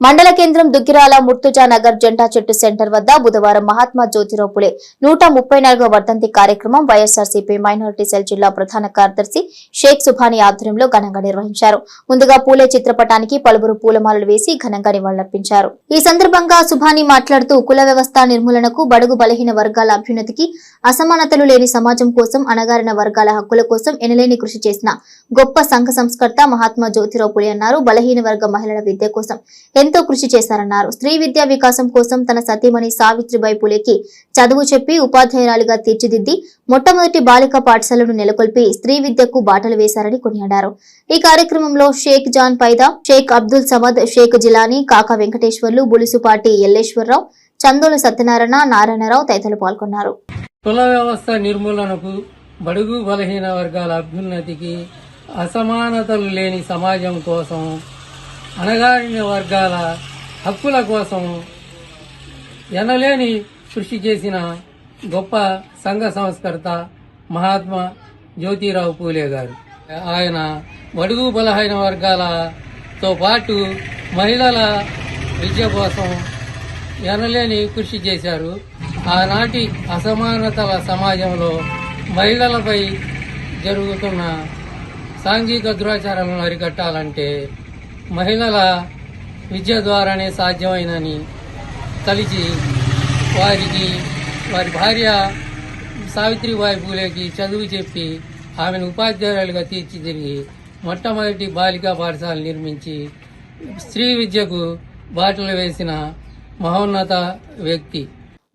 మండల కేంద్రం దుగ్గిరాల ముర్తుజా నగర్ జెండా చెట్టు సెంటర్ వద్ద బుధవారం మహాత్మా జ్యోతిరావు పులే నూట ముప్పై నాలుగో వర్ధంతి కార్యక్రమం వైఎస్ఆర్సీపీ మైనారిటీ సెల్ జిల్లా ప్రధాన కార్యదర్శి షేక్ సుభాని ఆధ్వర్యంలో ఘనంగా నిర్వహించారు. ముందుగా పూలే చిత్రపటానికి పలువురు పూలమాలలు వేసి ఘనంగా నివాళులర్పించారు. ఈ సందర్భంగా సుభాని మాట్లాడుతూ కుల వ్యవస్థ నిర్మూలనకు బడుగు బలహీన వర్గాల అభ్యున్నతికి అసమానతలు లేని సమాజం కోసం అణగారిన వర్గాల హక్కుల కోసం ఎనలేని కృషి చేసిన గొప్ప సంఘ సంస్కర్త మహాత్మా జ్యోతిరావు పులే అన్నారు. బలహీన వర్గ మహిళల విద్య కోసం ఎంతో కృషి చేశారన్నారు. స్త్రీ విద్యా వికాసం కోసం తన సతీమణి సావిత్రిబాయి పులేకి చదువు చెప్పి ఉపాధ్యాయురాలిగా తీర్చిదిద్ది మొట్టమొదటి బాలిక పాఠశాలను నెలకొల్పి స్త్రీ విద్యకు బాటలు వేశారని కొనియాడారు. ఈ కార్యక్రమంలో షేక్ జాన్ పైదా షేక్ అబ్దుల్ సమద్ షేక్ జిలానీ కాకా వెంకటేశ్వర్లు బులుసుపాటి ఎల్లేశ్వరరావు చందోలు సత్యనారాయణ నారాయణరావు తదితరులు పాల్గొన్నారు. కుల వ్యవస్థ నిర్మూలనకు బడుగు బలహీన వర్గాల అభ్యున్నతికి అసమానతలు లేని సమాజం కోసం అణగారిన వర్గాల హక్కుల కోసం ఎనలేని కృషి చేసిన గొప్ప సంఘ సంస్కర్త మహాత్మా జ్యోతిరావు పూలే గారు. ఆయన బడుగు బలహీన వర్గాలతో పాటు మహిళల విద్య కోసం ఎనలేని కృషి చేశారు. ఆనాటి అసమానతల సమాజంలో మహిళలపై జరుగుతున్న సాంఘిక దురాచారాలను అరికట్టాలంటే మహిళల విద్య ద్వారానే సాధ్యమైనని తలిచి వారికి వారి భార్య సావిత్రిబాయి పూలేకి చదువు చెప్పి ఆమెను ఉపాధ్యాయురాలుగా తీర్చిదిరిగి మొట్టమొదటి బాలికా పాఠశాల నిర్మించి స్త్రీ విద్యకు బాటలు వేసిన మహోన్నత వ్యక్తి.